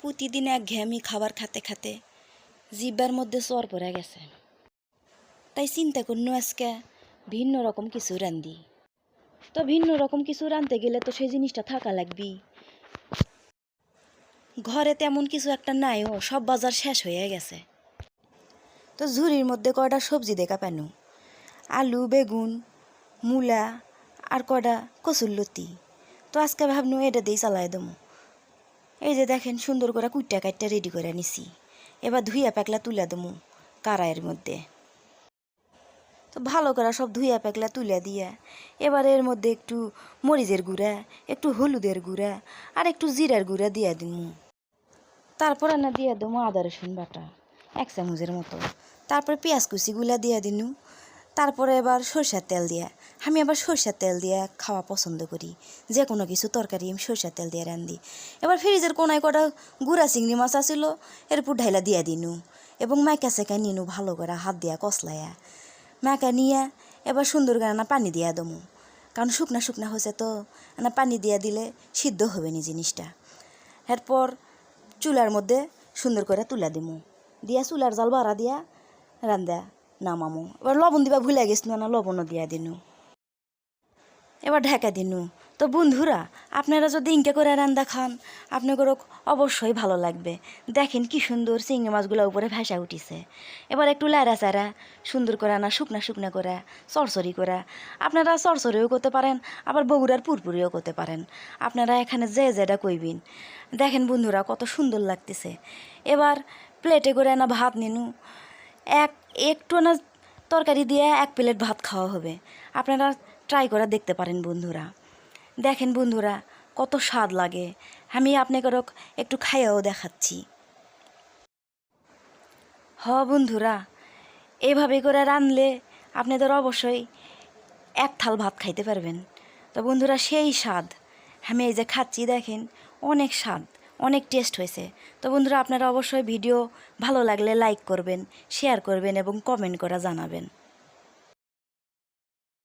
প্রতিদিন এক ঘেয়ামি খাবার খাতে খাতে জিব্বার মধ্যে চর পড়ে গেছে। তাই চিন্তা করনু আজকে ভিন্ন রকম কিছু রান্ধি। তো ভিন্ন রকম কিছু রাঁধতে গেলে তো সেই জিনিসটা থাকা লাগবি। ঘরে তেমন কিছু একটা নাইও, সব বাজার শেষ হয়ে গেছে। তো ঝুড়ির মধ্যে কয়টা সবজি দেখা পেনু? আলু, বেগুন, মূলা আর কয়টা কচুর লতি। তো আজকে ভাবনু এটা দিয়ে চালাই দেবো। এই যে দেখেন, সুন্দর করে কুইটা কাইটটা রেডি করে নিছি। এবার ধুইয়া পাকলা তুলে দেবো কারাইয়ের মধ্যে। তো ভালো করে সব ধুইয়া পাকলা তুলে দিয়া, এবার এর মধ্যে একটু মরিচের গুঁড়া, একটু হলুদের গুঁড়া, আর একটু জিরার গুঁড়া দিয়া দিমু। তারপর না দিয়ে দেবো আদা রসুন বাটা, এক চামচের মতো। তারপরে পেঁয়াজ কুচিগুলা দিয়ে দিনু। তারপরে এবার সরষের তেল দিয়া। আমি আবার সরষের তেল দিয়ে খাওয়া পছন্দ করি। যে কোনো কিছু তরকারি আমি সরষের তেল দিয়ে রান্ধি। এবার ফ্রিজের কোনায় কটা গুঁড়া চিংড়ি মাছ আছিল, এরপর ঢাইলা দিয়া দিনু এবং মাইকা সেকা নিনু ভালো করে হাত দিয়া কসলাইয়া মাকা নিয়ে এবার সুন্দর করে না পানি দিয়া দমু। কারণ শুকনা শুকনা হয়েছে তো না পানি দিয়া দিলে সিদ্ধ হবে নি জিনিসটা। এরপর চুলার মধ্যে সুন্দর করে তুলে দিমু। দিয়া চুলার জাল বাড়া দিয়া রান্দা নামামু এবার লবণ দিবা ভুলে গেছিল না লবণও দিয়া দিনু। এবার ঢাকা দিনু। তো বন্ধুরা, আপনারা যদি ইনকে করে রান্দা খান আপনাদের অবশ্যই ভালো লাগবে। দেখেন কি সুন্দর চিংড়ি মাছগুলো উপরে ভাসা উঠিছে। এবার একটু লাড়া চারা, সুন্দর করে না শুকনা শুকনা করে চরচরি করে। আপনারা চরচরিও করতে পারেন, আবার বগুড়ার পুরপুরিও করতে পারেন। আপনারা এখানে যে যেটা কইবেন। দেখেন বন্ধুরা, কত সুন্দর লাগতেছে। এবার প্লেটে করে না ভাত নিনু। এক একটু না তরকারি দিয়ে এক প্লেট ভাত খাওয়া হবে। আপনারা ট্রাই করে দেখতে পারেন বন্ধুরা। দেখেন বন্ধুরা, কত স্বাদ লাগে। আমি আপনাকে একটু খাইয়াও দেখাচ্ছি। হ বন্ধুরা, এভাবে করে রানলে আপনাদের অবশ্যই এক থাল ভাত খাইতে পারবেন। তো বন্ধুরা, সেই স্বাদ। আমি এই যে খাচ্ছি, দেখেন, অনেক স্বাদ। অনেক টেস্ট হয়েছে। তো বন্ধুরা, আপনারা অবশ্যই ভিডিও ভালো লাগলে লাইক করবেন শেয়ার করবেন এবং কমেন্ট করা জানাবেন।